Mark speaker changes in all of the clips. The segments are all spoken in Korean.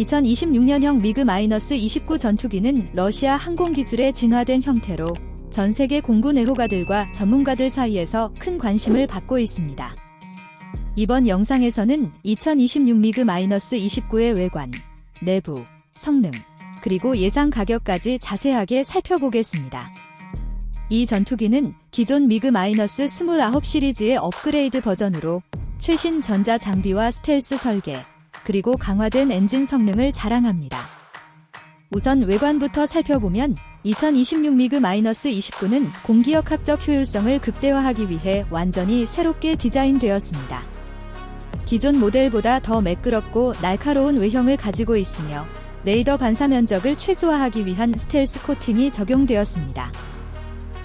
Speaker 1: 2026년형 미그-29 전투기는 러시아 항공 기술의 진화된 형태로 전 세계 공군 애호가들과 전문가들 사이에서 큰 관심을 받고 있습니다. 이번 영상에서는 2026 미그-29의 외관, 내부, 성능, 그리고 예상 가격까지 자세하게 살펴보겠습니다. 이 전투기는 기존 미그-29 시리즈의 업그레이드 버전으로 최신 전자 장비와 스텔스 설계, 그리고 강화된 엔진 성능을 자랑합니다. 우선 외관부터 살펴보면 2026 미그-29는 공기역 학적 효율성을 극대화하기 위해 완전히 새롭게 디자인되었습니다. 기존 모델보다 더 매끄럽고 날카로운 외형을 가지고 있으며 레이더 반사 면적을 최소화하기 위한 스텔스 코팅이 적용되었습니다.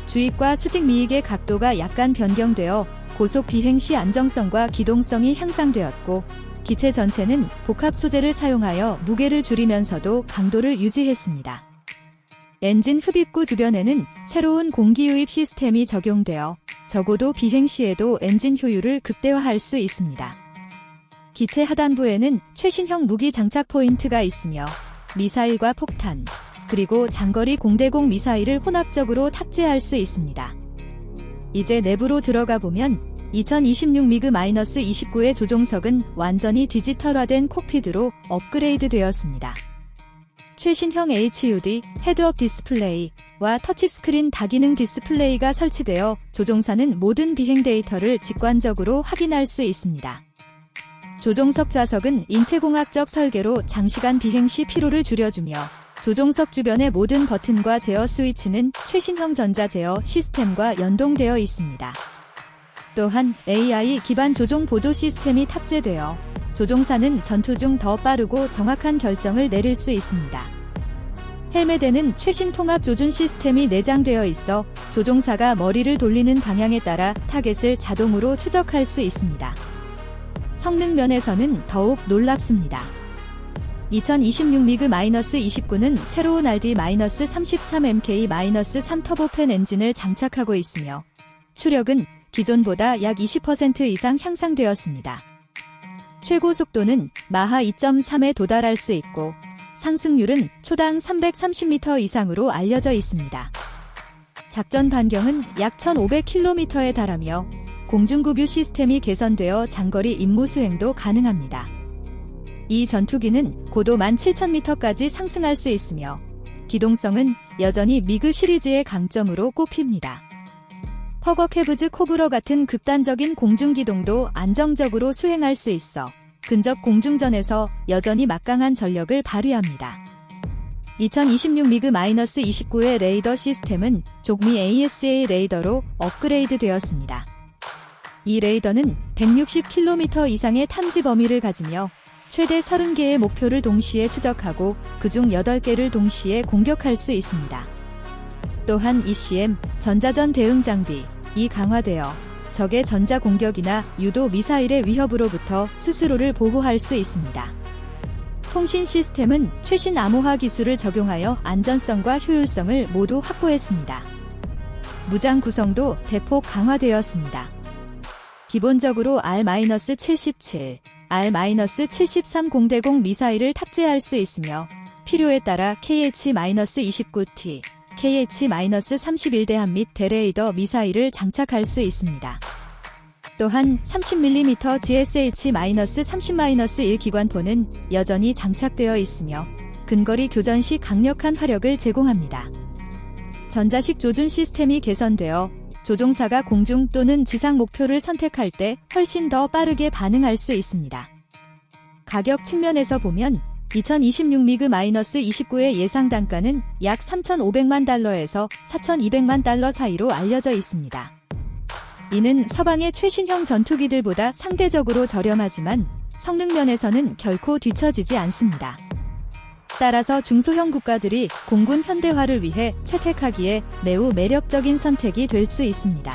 Speaker 1: 주입과 수직 미익의 각도가 약간 변경되어 고속 비행 시 안정성과 기동성이 향상되었고 기체 전체는 복합 소재를 사용하여 무게를 줄이면서도 강도를 유지했습니다. 엔진 흡입구 주변에는 새로운 공기 유입 시스템이 적용되어 적어도 비행 시에도 엔진 효율을 극대화할 수 있습니다. 기체 하단부에는 최신형 무기 장착 포인트가 있으며 미사일과 폭탄, 그리고 장거리 공대공 미사일을 혼합적으로 탑재할 수 있습니다. 이제 내부로 들어가 보면 2026 미그-29의 조종석은 완전히 디지털화된 콕피드로 업그레이드 되었습니다. 최신형 HUD 헤드업 디스플레이와 터치스크린 다기능 디스플레이가 설치되어 조종사는 모든 비행 데이터를 직관적으로 확인할 수 있습니다. 조종석 좌석은 인체공학적 설계로 장시간 비행 시 피로를 줄여주며 조종석 주변의 모든 버튼과 제어 스위치는 최신형 전자 제어 시스템과 연동되어 있습니다. 또한 AI 기반 조종 보조 시스템이 탑재되어 조종사는 전투 중 더 빠르고 정확한 결정을 내릴 수 있습니다. 헬멧에는 최신 통합 조준 시스템이 내장되어 있어 조종사가 머리를 돌리는 방향에 따라 타겟을 자동으로 추적할 수 있습니다. 성능 면에서는 더욱 놀랍습니다. 2026 미그-29는 새로운 RD-33MK-3 터보팬 엔진을 장착하고 있으며 추력은 기존보다 약 20% 이상 향상되었습니다. 최고 속도는 마하 2.3에 도달할 수 있고 상승률은 초당 330m 이상으로 알려져 있습니다. 작전 반경은 약 1500km에 달하며 공중구뷰 시스템이 개선되어 장거리 임무 수행도 가능합니다. 이 전투기는 고도 17,000m까지 상승할 수 있으며 기동성은 여전히 미그 시리즈의 강점으로 꼽힙니다. 허거캐브즈 코브러 같은 극단적인 공중기동도 안정적으로 수행할 수 있어 근접 공중전에서 여전히 막강한 전력을 발휘합니다. 2026 미그-29의 레이더 시스템은 족미 ASA 레이더로 업그레이드 되었습니다. 이 레이더는 160km 이상의 탐지 범위를 가지며 최대 30개의 목표를 동시에 추적하고 그중 8개를 동시에 공격할 수 있습니다. 또한 ECM, 전자전 대응 장비, 이 강화되어 적의 전자 공격이나 유도 미사일의 위협으로부터 스스로를 보호할 수 있습니다. 통신 시스템은 최신 암호화 기술을 적용하여 안전성과 효율성을 모두 확보했습니다. 무장 구성도 대폭 강화되었습니다. 기본적으로 R-77, R-73 공대공 미사일을 탑재할 수 있으며 필요에 따라 KH-29T, KH-31대함 및 대레이더 미사일을 장착할 수 있습니다. 또한 30mm GSH-30-1 기관포는 여전히 장착되어 있으며 근거리 교전 시 강력한 화력을 제공합니다. 전자식 조준 시스템이 개선되어 조종사가 공중 또는 지상 목표를 선택할 때 훨씬 더 빠르게 반응할 수 있습니다. 가격 측면에서 보면 2026 미그-29의 예상 단가는 약 3,500만 달러에서 4,200만 달러 사이로 알려져 있습니다. 이는 서방의 최신형 전투기들보다 상대적으로 저렴하지만 성능 면에서는 결코 뒤처지지 않습니다. 따라서 중소형 국가들이 공군 현대화를 위해 채택하기에 매우 매력적인 선택이 될 수 있습니다.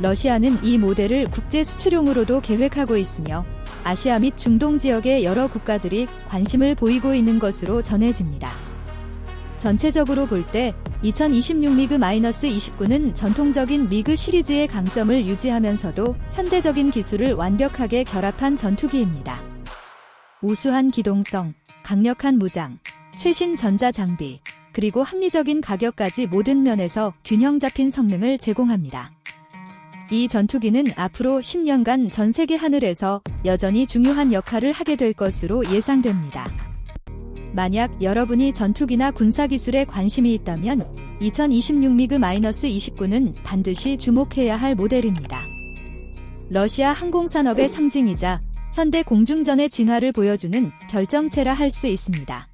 Speaker 1: 러시아는 이 모델을 국제 수출용으로도 계획하고 있으며 아시아 및 중동 지역의 여러 국가들이 관심을 보이고 있는 것으로 전해집니다. 전체적으로 볼 때 2026 미그-29는 전통적인 미그 시리즈의 강점을 유지하면서도 현대적인 기술을 완벽하게 결합한 전투기입니다. 우수한 기동성, 강력한 무장, 최신 전자 장비, 그리고 합리적인 가격까지 모든 면에서 균형 잡힌 성능을 제공합니다. 이 전투기는 앞으로 10년간 전 세계 하늘에서 여전히 중요한 역할을 하게 될 것으로 예상됩니다. 만약 여러분이 전투기나 군사기술에 관심이 있다면 2026 미그 마이너스 29는 반드시 주목해야 할 모델입니다. 러시아 항공산업의 상징이자 현대 공중전의 진화를 보여주는 결정체라 할 수 있습니다.